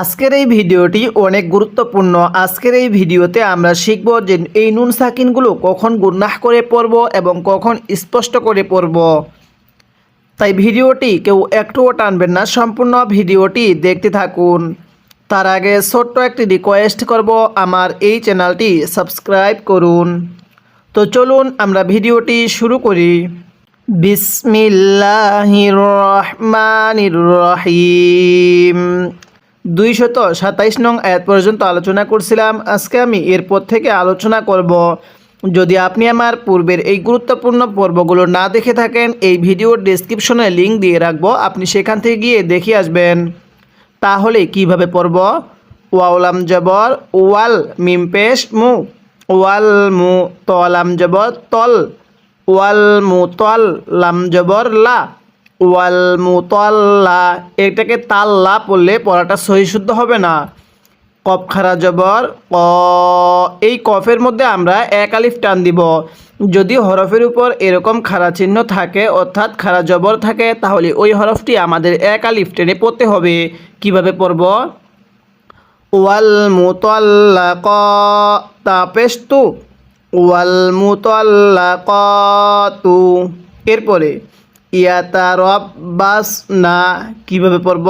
আজকের এই ভিডিওটি অনেক গুরুত্বপূর্ণ। আজকের এই ভিডিওতে আমরা শিখব যে এই নুন সাকিনগুলো কখন গুন্নাহ করে পড়ব এবং কখন স্পষ্ট করে পড়ব। তাই ভিডিওটি কেউ একটুও টানবেন না, সম্পূর্ণ ভিডিওটি দেখতে থাকুন। তার আগে ছোট্ট একটি রিকোয়েস্ট করব, আমার এই চ্যানেলটি সাবস্ক্রাইব করুন। তো চলুন আমরা ভিডিওটি শুরু করি। বিসমিল্লাহির রহমানির রহিম। দুইশত সাতাইশ নং আয়াত পর্যন্ত আলোচনা করছিলাম। আজকে আমি এরপর থেকে আলোচনা করব। যদি আপনি আমার পূর্বের এই গুরুত্বপূর্ণ পর্বগুলো না দেখে থাকেন, এই ভিডিওর ডেসক্রিপশনে লিঙ্ক দিয়ে রাখব। আপনি সেখান থেকে গিয়ে দেখে আসবেন। তাহলে কীভাবে পড়ব? ওয়াউলাম জবর, ওয়াল মিমপেশ মু, ওয়াল মু তলাম জবর তল, ওয়াল মু তল লাম জবর লা। ওয়াল মু তল্লা এটাকে তাল্লা পড়লে পড়াটা সহি শুদ্ধ হবে না। কফ খারা জবর, ক। এই কফের মধ্যে আমরা এক আলিফ টান দিব। যদি হরফের উপর এরকম খারা চিহ্ন থাকে, অর্থাৎ খারা জবর থাকে, তাহলে ওই হরফটি আমাদের এক আলিফ টেনে পড়তে হবে। কীভাবে পড়ব? ওয়াল মুতাল্লাক তাপেস্তু ওয়াল মুতাল্লাকাতু এরপরে ইয়াতা রব বাস না কীভাবে পড়ব?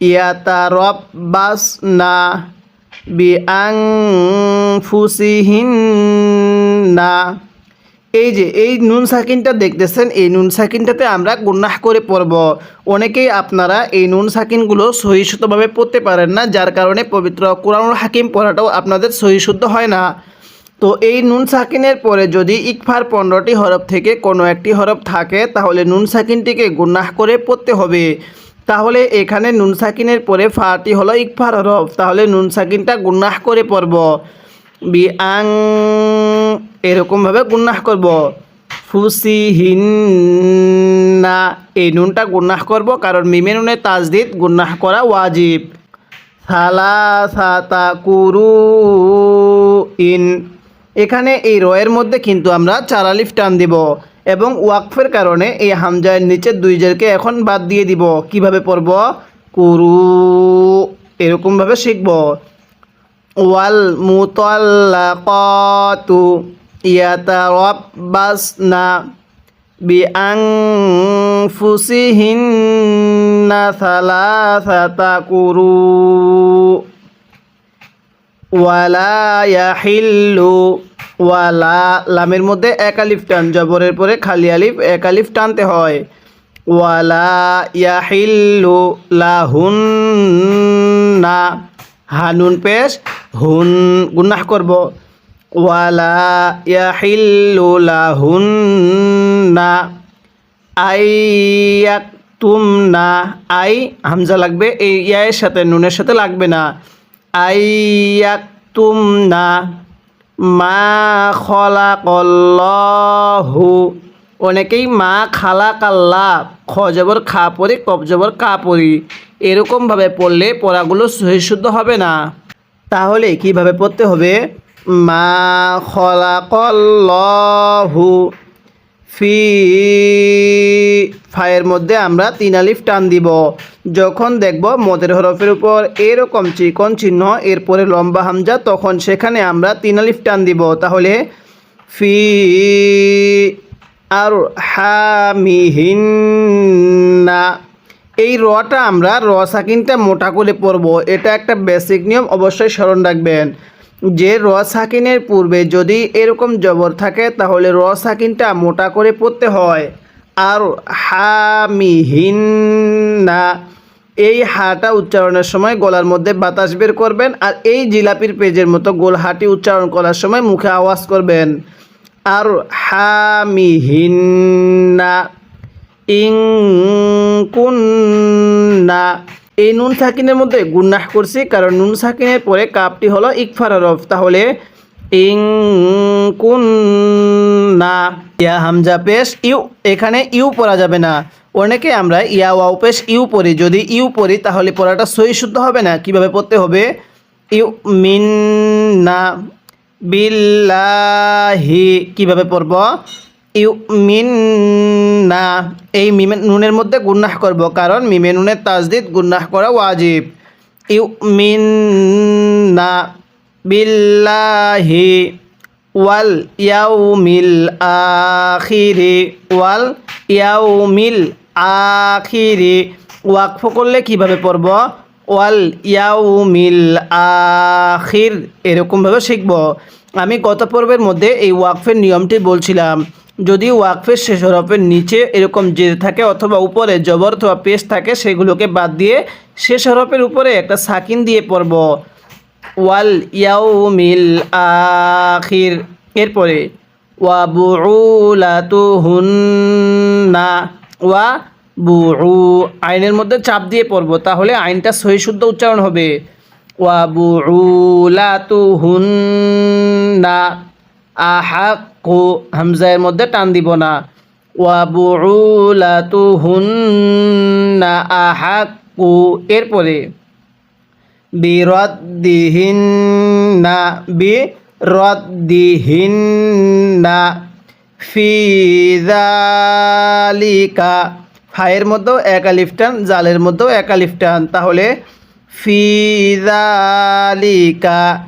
ইয়াতা রব বাস না বি আং ফুসিহিন না এই যে, এই নুন সাকিনটা দেখতেছেন, এই নুন সাকিনটাতে আমরা গুন্নাহ করে পড়ব। অনেকেই আপনারা এই নুন সাকিনগুলো সহিষ্ণুতভাবে পড়তে পারেন না, যার কারণে পবিত্র কোরআনুল হাকিম পড়াটাও আপনাদের সহিশুদ্ধ হয় না। তো এই নুন সাকিনের পরে যদি ইকফার পনেরোটি হরফ থেকে কোনো একটি হরফ থাকে, তাহলে নুন সাকিনটিকে গুন্নাহ করে পড়তে হবে। তাহলে এখানে নুন সাকিনের পরে ফাটি হলো ইকফার হরফ, তাহলে নুন সাকিনটা গুন্নাহ করে পড়ব। বি আং এরকমভাবে গুন্নাহ করব। ফুসি হিন্না এই নুনটা গুন্নাহ করব কারণ মিমে নুনে তাজদিদ গুন্নাহ করা ওয়াজিব। সালাসাতা কুরু ইন এখানে এই রয়ের মধ্যে কিন্তু আমরা চারালিফ টান দিব এবং ওয়াকফের কারণে এই হামজায়ের নিচের দুই জেরকে এখন বাদ দিয়ে দিব। কীভাবে পড়ব? কুরু, এরকমভাবে শিখব। ওয়াল মুতাল্লাকাতু ইয়াতারাব্বাসনা বিআনফুসিহিন্না সালাসাতা কুরু। ওয়ালা ইয়াহিল্লু ওয়ালা লামের মধ্যে এক আলিফ টান, জবরের পরে খালি আলিফ, এক আলিফ টানতে হয়। ওয়ালা ইয়াহিল্লু লাহুন্না হানুন পেশ, হুন, গুনাহ করব। ওয়ালা ইয়াহিল্লু লাহুন্না আইয়াক তুম না আই, হামজা লাগবে, এই ইয়ায়ের সাথে নুনের সাথে লাগবে না। আইয়াক তুম না মা খলা কল্লহু অনেকেই মা খালা কাল্লা খ জবর খা পরি কব জবর কা পরি এরকমভাবে পড়লে পড়াগুলো সহিশুদ্ধ হবে না। তাহলে কীভাবে পড়তে হবে? মা খলা কল্লহু ফি, ফায়ের মধ্যে আমরা তিন আলিফ টান দিব। যখন দেখব মদের হরফের উপর এরকম চিকন চিহ্ন, এরপরে লম্বা হামজা, তখন সেখানে আমরা তিন আলিফ টান দিব। তাহলে ফি আর হামিহিন্না। এই রটা আমরা র সাকিনটা মোটা করে পড়ব। এটা একটা বেসিক নিয়ম, অবশ্যই স্মরণ রাখবেন। যে র সাকিনের পূর্বে যদি এরকম জবর থাকে, তাহলে র সাকিনটা মোটা করে পড়তে হয়। আর হামিহিন্না, এই হাটা উচ্চারণের সময় গলার মধ্যে বাতাস বের করবেন আর এই জিলাপির পেজের মতো গোল হাটি উচ্চারণ করার সময় মুখে আওয়াজ করবেন। আর হামিহিন্না, ইং কুন্না এই নুন সাকিনের মধ্যে গুন্নাহ করছি, কারণ নুন সাকিনের পরে কাপটি হলো ইকফার হরফ তাহলে ইং কুন্না ইয়া হামজা পেশ, ইউ এখানে ইউ পড়া যাবে না। অনেকে আমরা ইয়া ওয়াও পেশ, ইউ পড়ি। যদি ইউ পড়ি, তাহলে পড়াটা সই শুদ্ধ হবে না? কীভাবে পড়তে হবে? ইউ মিন না বিল্লাহি। কীভাবে পড়ব? ইউ মিন না এই মিমে নুনের মধ্যে গুন্নাহ করব, কারণ মিমে নুনের তাজদিদ গুন্নাহ করা ওয়াজিব। ইউমিন্না বিল্লাহি ওয়াল ইয়াউমিল আখিরি ওয়াল ইয়াউমিল আখিরি। ওয়াকফ করলে কীভাবে পড়ব? ওয়াল ইয়াউমিল আখির, এরকমভাবে শিখব। আমি গত পর্বের মধ্যে এই ওয়াকফের নিয়মটি বলছিলাম। যদি ওয়াকফের শেষ হরফের নিচে এরকম জেদ থাকে অথবা উপরে জবর অথবা পেশ থাকে, সেগুলোকে বাদ দিয়ে শেষ হরফের উপরে একটা সাকিন দিয়ে পড়ব। ওয়াল ইয়াউমিল আখির। এরপরে ওয়া হুন্না ওয়া বুউ আইনের মধ্যে চাপ দিয়ে পড়ব, তাহলে আইনটা সহি শুদ্ধ উচ্চারণ হবে। ওয়া বুউলাতু হুন্না আহাক্কু হামজায়ের মধ্যে টান দিব না। ওয়া বুউলাতু হুন্না আহাক্কু। এরপরে, বিরদ্দিহিন্না বিরদ্দিহিন্না ফি যালিকা। ফায়ের মধ্যেও এক আলিফ টান, জালের মধ্যেও এক আলিফ টান। তাহলে ফিজালিকা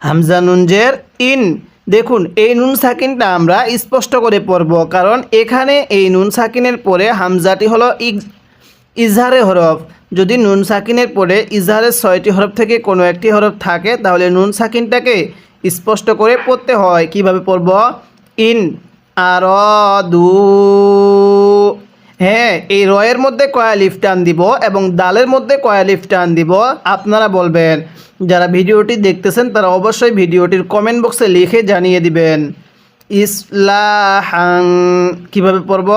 হামজানুঞ্জের ইন। দেখুন, এই নুন সাকিনটা আমরা স্পষ্ট করে পড়ব, কারণ এখানে এই নুন সাকিনের পরে হামজাটি হলো ইজহারে হরফ। যদি নুন সাকিনের পরে ইজহারের ছয়টি হরফ থেকে কোনো একটি হরফ থাকে, তাহলে নুন সাকিনটাকে স্পষ্ট করে পড়তে হয়। কীভাবে পড়ব? ইন আর দু হ্যাঁ এই রয়ের মধ্যে কয়া লিফ টান দিব এবং দালের মধ্যে কয়া লিফ টান দিব। আপনারা বলবেন, যারা ভিডিওটি দেখতেছেন, তারা অবশ্যই ভিডিওটির কমেন্ট বক্সে লিখে জানিয়ে দিবেন। ইসলাহান, কীভাবে পড়ব?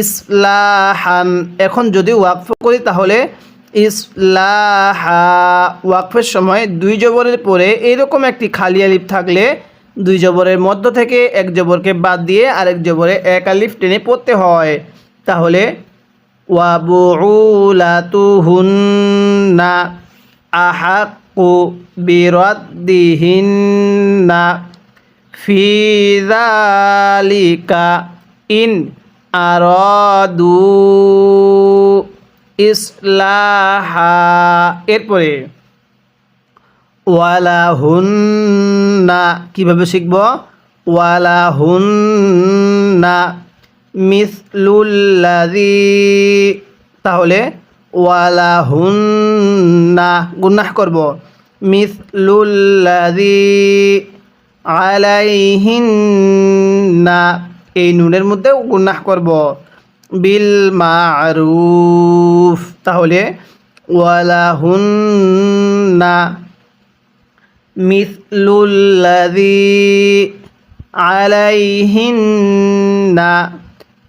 ইসলাহান, এখন যদি ওয়াকফ করি তাহলে ইসলাহা, ওয়াকফের সময় দুই জবরের পরে এরকম একটি খালি আলিফ থাকলে দুই জবরের মধ্য থেকে এক জবরকে বাদ দিয়ে আরেক জবরে এক আলিফ টেনে পড়তে হয়। তাহলে ওয়াবুলাতুহুন্না আহাক্কু বিরদ্দিহিন্না ফি যালিকা ইন আরাদু ইসলাহা। এরপরে হুন্না কীভাবে শিখব? ওয়ালা হুন্না মিসলুল্লাদি তাহলে ওয়ালা হুন্না গুন্নাহ করব। মিসলুল্লাদি আলাইহিন্না, এই নুনের মধ্যে গুন্নাহ করব। বিল মারুফ তাহলে ওয়ালা হুন্না মিসলুল্লাদি আলাইহিন্না।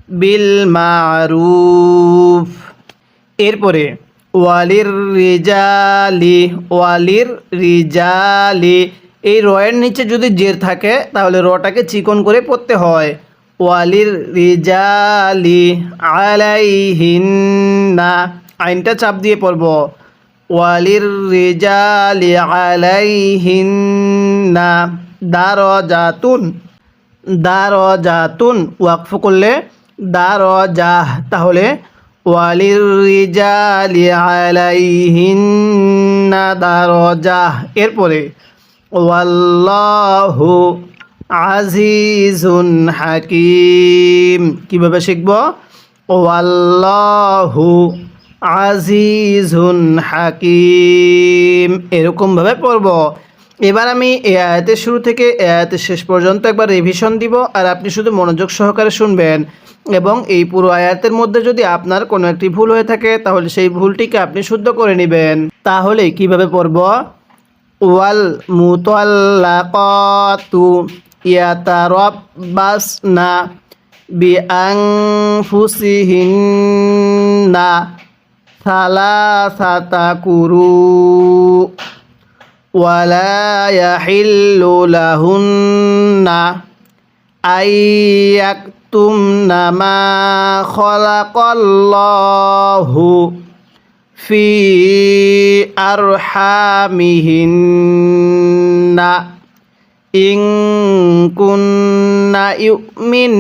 বিল মারুফ এরপরে ওয়ালির রিজালি ওয়ালির রিজালি এই রয়ের নিচে যদি জের থাকে, তাহলে রটাকে চিকন করে পড়তে হয়। ওয়ালির রিজালি আলাইহিন্না। আইনটা চাপ দিয়ে পড়ব। ওয়ালির রিজালি আলাইহিন্না। দারজাতুন। দারজাতুন। ওয়াকফ করলে দারজাহ, তাহলে ওয়ালির দারজাহ। এরপরে, ওয়াল্লাহু আজিজুন হাকিম। কীভাবে শিখব? ওয়াল্লাহু আজিজুন হাকিম। এরকমভাবে পড়ব। এবার আমি এ আয়াতের শুরু থেকে এ আয়াতের শেষ পর্যন্ত একবার রিভিশন দিব আর আপনি শুধু মনোযোগ সহকারে শুনবেন। এবং এই পুরো আয়াতের মধ্যে যদি আপনার কোনো একটি ভুল হয়ে থাকে, তাহলে সেই ভুলটিকে আপনি শুদ্ধ করে নেবেন। তাহলে কীভাবে পড়ব? ওয়াল মুতাল্লাকাতু ইয়াতারাব্বাসনা বিআনফুসিহিন্না সালাসাতা কুরু। ولا يحل لهن أن يكتمن ما خلق الله في أرحامهن إن كن يؤمن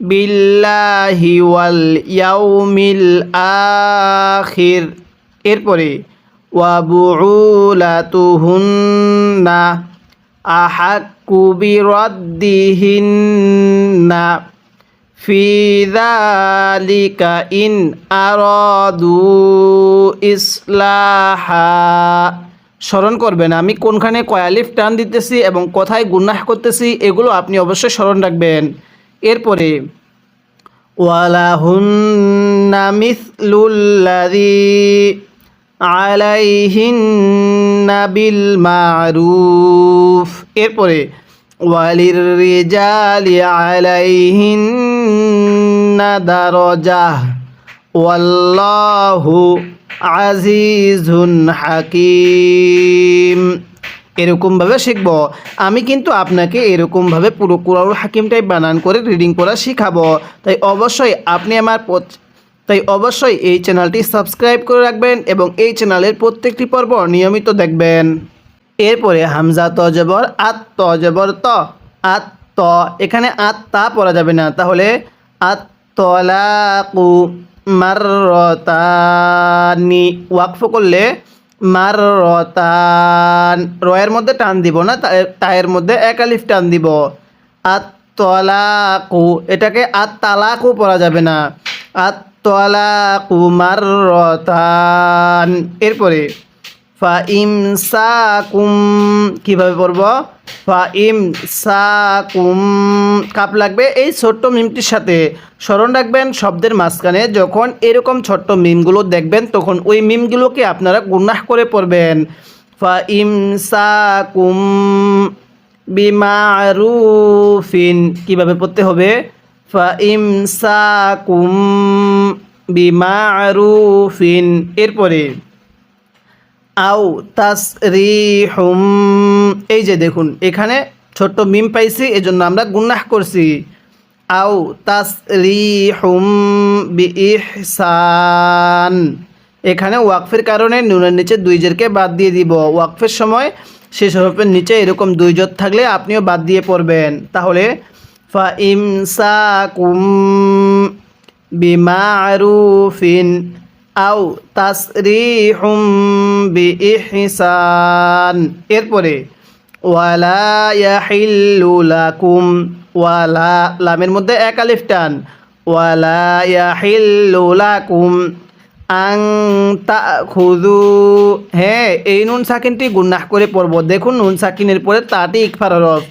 بالله واليوم الآخر এরপরে ওয়াবুলাতুহুন্না আহাক্কু বিরদ্দিহিন্না ফি যালিকা ইন আরাদু ইসলাহা স্মরণ করবেন, আমি কোনখানে কয়ালিফ টান দিতেছি এবং কোথায় গুনাহ করতেছি, এগুলো আপনি অবশ্যই স্মরণ রাখবেন। এরপরে, ওয়ালাহুন্না মিসলুল্লাযী আলাইহিন্না বিল মারুফ। এরপরে, ওয়ালির রিজালি আলাইহিন্না দারাজাহ ওয়াল্লাহু আজিজুন হাকিম। এরকমভাবে শিখব। আমি কিন্তু আপনাকে এরকমভাবে পুরো কুরাউল হাকিমটাই বানান করে রিডিং করা শিখাবো। তাই অবশ্যই আপনি আমার তাই অবশ্যই এই চ্যানেলটি সাবস্ক্রাইব করে রাখবেন এবং এই চ্যানেলের প্রত্যেকটি পর্ব নিয়মিত দেখবেন। এরপরে হামজা তজবর আত তজবর ত, আত ত। এখানে আত তা পড়া যাবে না, তাহলে আত তলাকু মারতানি। ওয়াকফ করলে মারতান, রয়ের মধ্যে টান দিব না, তা- তায়ের মধ্যে একালিফ টান দিব। আত তলাকু, এটাকে আত তালাকু পড়া যাবে না। আত তলাকু মারতান এরপরে ফা ইম সাকুম কীভাবে পড়ব? ফা ইম সাকুম কাপ লাগবে। এই ছোট্ট মিমটির সাথে স্মরণ রাখবেন শব্দের মাঝখানে, যখন এরকম ছোট্ট মিমগুলো দেখবেন, তখন ওই মিমগুলোকে আপনারা গুনাহ করে পড়বেন। ফা ইম সাকুম বিমারুফিন কীভাবে পড়তে হবে? ফা ইম সাকুম বিমারুফিন এরপরে, আও তাসরিহুম, এই যে দেখুন, এখানে ছোট্ট মিম পাইছি, এজন্য আমরা গুনাহ করছি। আও তাসরিহুম বিইহসান, এখানে ওয়াকফের কারণে নুনের নিচে দুই জেরকে বাদ দিয়ে দিব। ওয়াকফের সময় শেষ হরফের নিচে এরকম দুই জত থাকলে আপনিও বাদ দিয়ে পড়বেন। তাহলে ইমসাকুম বিমারুফিন আও তাসরিহুম বিইহসান এরপরে, ওয়ালা ইয়াহিল্লু লাকুম ওয়ালা লামের মধ্যে এক আলিফ টান, ওয়ালা ইয়াহিল্লু লাকুম আং খুদু হ্যাঁ এই নুন সাকিনটি গুন্নাহ করে পড়ব। দেখুন নুন সাকিনের পরে তাটি ইকফার হরফ।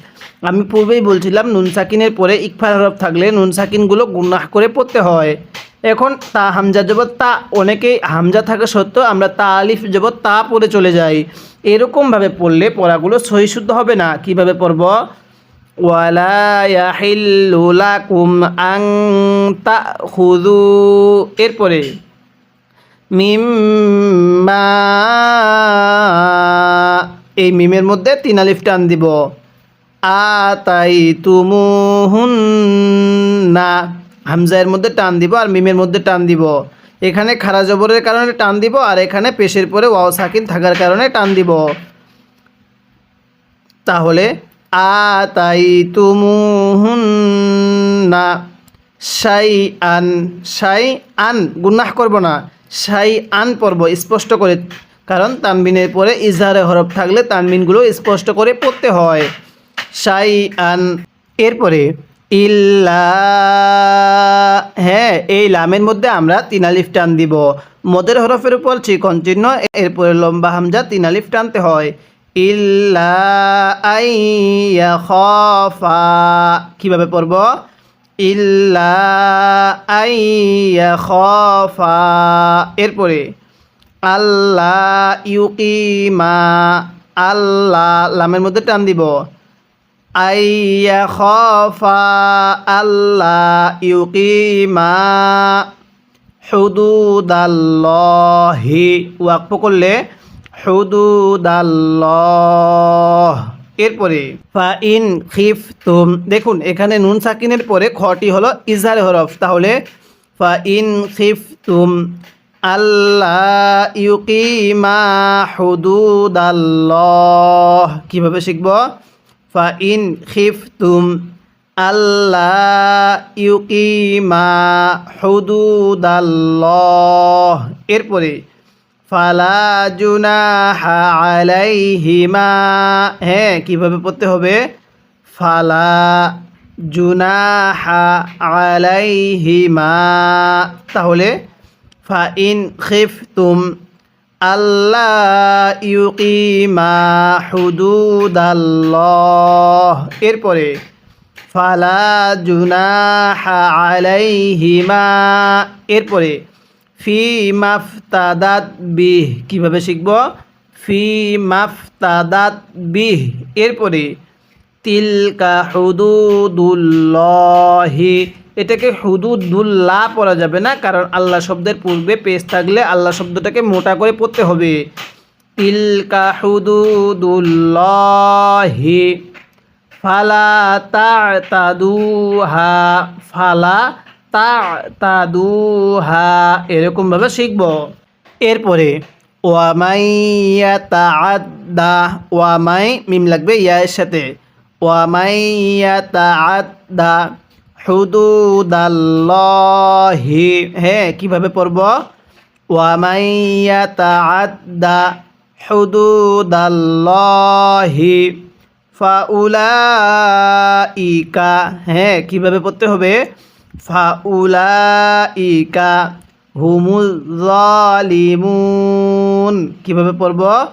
আমি পূর্বেই বলছিলাম, নুন সাকিনের পরে ইকফার হরফ থাকলে নুন সাকিনগুলো গুন্নাহ করে পড়তে হয়। এখন তা হামজা জবর তা, অনেকেই হামজা থাকা সত্ত্বেও আমরা তা আলিফ জবর তা পড়ে চলে যাই। এরকমভাবে পড়লে পড়াগুলো সহি শুদ্ধ হবে না। কীভাবে পড়ব? ওয়ালা ইয়াহিল্লু লাকুম আং তাখুযু। এরপরে, মিম্মা, এই মিমের মধ্যে তিন আলিফ টান দিব। আতাই তুমুহুন না হামজায়ের মধ্যে টান দিব আর মিমের মধ্যে টান দিব। এখানে খারা জবরের কারণে টান দিব আর এখানে পেশের পরে ওয়াও সাকিন থাকার কারণে টান দিব। তাহলে আতাই তুমুহুন না সাই আন সাই আন গুনাহ করব না সাই আন পড়ব স্পষ্ট করে। কারণ তানবিনের পরে ইজহারে হরফ থাকলে তানবিনগুলো স্পষ্ট করে পড়তে হয়। সাই আন। এরপরে, ইল্লা হ্যাঁ এই লামের মধ্যে আমরা তিন আলিফ টান দিব। মদের হরফের উপর চিকন চিহ্ন, এরপরে লম্বা হামজা তিন আলিফ টানতে হয়। ইল্লা আইয়া খফা। কীভাবে পড়ব? ইল্লা আইয়া খফা। এরপরে আল্লাহ ইউকিমা আল্লাহ লামের মধ্যে টান দিব। আইয়া খফা আল্লাহ ইউকিমা হুদুদাল্লাহি। ওয়াকফ করলে হুদুদাল্লাহ। এরপরে ফা ইন খিফ তুম দেখুন, এখানে নুন সাকিনের পরে খটি হলো ইজহার হরফ। তাহলে ফা ইন খিফ তুম আল্লাহ ইউকিমা হুদুদাল্লাহ। কীভাবে শিখব? ফা ইন খিফ আল্লাহ ইউকিমা হুদুদাল্লাহ এরপরে ফালা জুনাহা আলাইহিমা হ্যাঁ কীভাবে পড়তে হবে? ফালা জুনাহা আলাইহিমা তাহলে ফা ইন খিফতুম আল্লাহ ইউকিমা হুদুদাল্লাহ। এরপরে, ফালা জুনাহা আলাইহিমা। এরপরে, ফি মাফতাদাত বিহ। কীভাবে শিখব? ফি মাফতাদাত বিহ। এরপরে, তিলকা হুদুদুল্লাহি এটাকে হুদুদুল্লাহ পড়া যাবে না, কারণ আল্লাহ শব্দের পূর্বে পেশ থাকলে আল্লাহ শব্দটাকে মোটা করে পড়তে হবে। তিলকা হুদুদুল্লাহি ফালা তাদুহা ফালা তাদুহা এরকমভাবে শিখব। এরপরে ওয়ামাইয়া তাআদ্দা ওয়ামাই মিম লাগবে ইয়ার সাথে। ওয়ামাইয়া তাআদ্দা হুদুদাল্লাহি। হ্যাঁ কীভাবে পড়ব? ওয়ামাইয়া তাআদ্দা হুদুদাল্লাহি ফাউলাইকা। হ্যাঁ কীভাবে পড়তে হবে? ফাউলাইকা হুমুজ জালিমুন। কীভাবে পড়ব?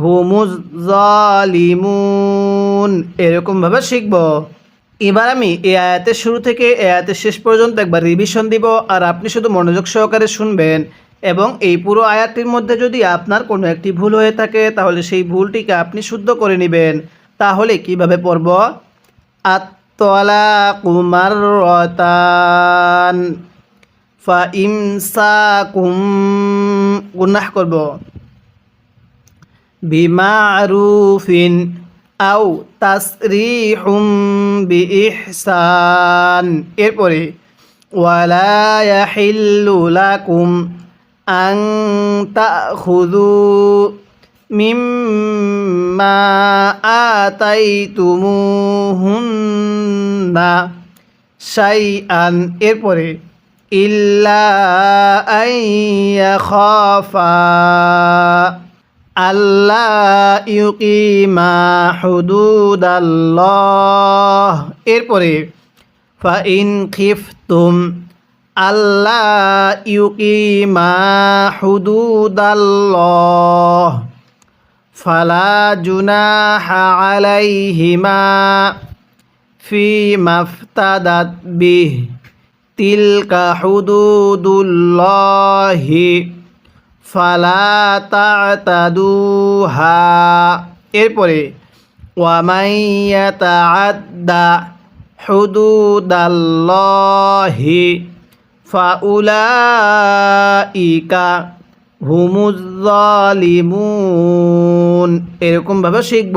হুমুজ জালিমুন। এরকমভাবে শিখব। এবার আমি এই আয়াতের শুরু থেকে এই আয়াতের শেষ পর্যন্ত একবার রিভিশন দিব, আর আপনি শুধু মনোযোগ সহকারে শুনবেন। এবং এই পুরো আয়াতটির মধ্যে যদি আপনার কোনো একটি ভুল হয়ে থাকে, তাহলে সেই ভুলটিকে আপনি শুদ্ধ করে নেবেন। তাহলে কীভাবে পড়ব? আত্তলা কুমার রতান ফা ইমসা কুম গুনাহ করব। বিমারুফিন আও তাসরিহুম বিইহসান। এরপরে, ওয়ালা ইয়াহিল্লু লাকুম আন তাখুযু মিম্মা আতাইতুমুহুন্না শাইআন। এরপরে, ইল্লা আইয়া খাফা আল্লাহ ইউকিমা হুদুদাল্লাহ। এরপরে, ফাইন খিফতুম আল্লাহ ইউকিমা হুদুদাল্লাহ। ফালা জুনাহা আলাইহিমা ফি মাফতাদাত বিহ। তিলকা হুদুদুল্লাহি। ফালা তাতাদুহা। এরপরে ওয়ামাইয়া তাআদ্দা হুদুদাল্লাহি ফাউলাইকা হুমুজ জালিমুন এরকমভাবে শিখব,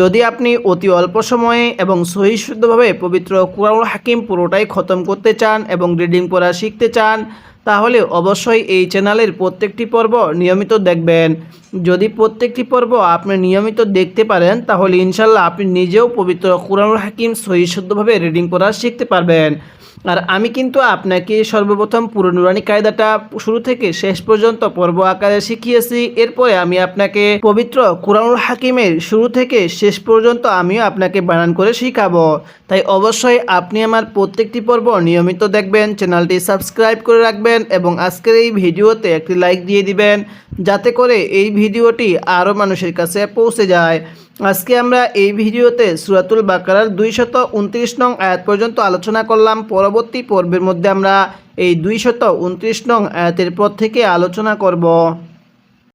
যদি আপনি অতি অল্প সময়ে এবং সহি শুদ্ধভাবে পবিত্র কুরআনুল হাকিম পুরোটাই খতম করতে চান এবং রিডিং পড়া শিখতে চান তাহলে অবশ্যই এই চ্যানেলের প্রত্যেকটি পর্ব নিয়মিত দেখবেন। যদি প্রত্যেকটি পর্ব আপনি নিয়মিত দেখতে পারেন, তাহলে ইনশাল্লাহ আপনি নিজেও পবিত্র কুরআনুল হাকিম সহিশুদ্ধভাবে রিডিং করা শিখতে পারবেন। আর আমি কিন্তু আপনাকে সর্বপ্রথম পুরো নুরানি কায়দাটা শুরু থেকে শেষ পর্যন্ত পর্ব আকারে শিখিয়েছি। এরপরে আমি আপনাকে পবিত্র কুরআনুল হাকিমের শুরু থেকে শেষ পর্যন্ত আমিও আপনাকে বানান করে শিখাবো। তাই অবশ্যই আপনি আমার প্রত্যেকটি পর্ব নিয়মিত দেখবেন, চ্যানেলটি সাবস্ক্রাইব করে রাখবেন এবং আজকের এই ভিডিওতে একটি লাইক দিয়ে দিবেন, যাতে করে এই ভিডিওটি আরও মানুষের কাছে পৌঁছে যায়। আজকে আমরা এই ভিডিওতে সুরাতুল বাকারার দুইশত উনত্রিশ নং আয়াত পর্যন্ত আলোচনা করলাম। পরবর্তী পর্বের মধ্যে আমরা এই দুইশত উনত্রিশ নং আয়াতের পর থেকে আলোচনা করব।